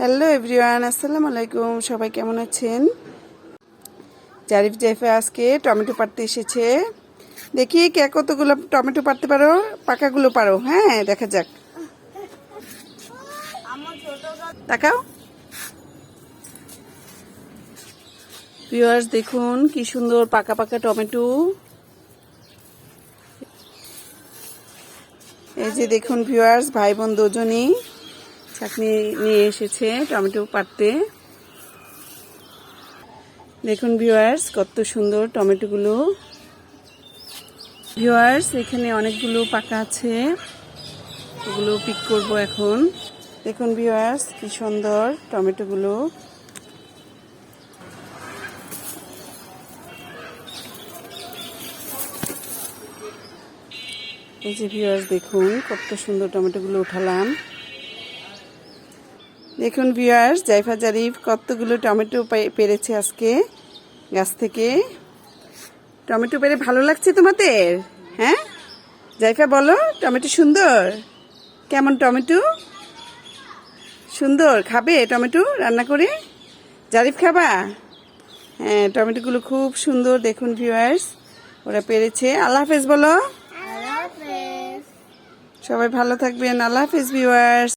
Hello everyone, আসসালামু আলাইকুম। সবাই কেমন আছেন? জারিফ জাইফা আজকে টমেটো পাড়তে এসেছে। দেখি কে কতগুলো টমেটো পাড়তে পারো, পাকাগুলো পারো। হ্যাঁ দেখা যাক। তাকাও। ভিউয়ার্স, দেখুন কি সুন্দর পাকা পাকা টমেটো। এই যে দেখুন ভিউয়ার্স ভাই বোন দুজনই। চাটনি নিয়ে এসেছে টমেটো পাড়তে দেখুন ভিউয়ার্স কত সুন্দর টমেটোগুলো। ভিউয়ার্স এখানে অনেকগুলো পাকা আছে। ওগুলো পিক করব এখন। দেখুন ভিউয়ার্স কি সুন্দর টমেটোগুলো। এই যে ভিউয়ার্স দেখুন কত সুন্দর টমেটোগুলো উঠালাম। দেখুন ভিউয়ার্স জাইফা জারিফ কতগুলো টমেটো পেরেছে আজকে গাছ থেকে। টমেটো পেরে ভালো লাগছে তোমাদের? হ্যাঁ? জাইফা বলো টমেটো সুন্দর? কেমন টমেটো? সুন্দর? খাবে টমেটো রান্না করে? জারিফ খাবা? হ্যাঁ টমেটোগুলো খুব সুন্দর দেখুন ভিউয়ার্স ওরা পেরেছে। আল্লাহ হাফেজ বলো। সবাই ভালো থাকবেন। আল্লাহ হাফেজ ভিউয়ার্স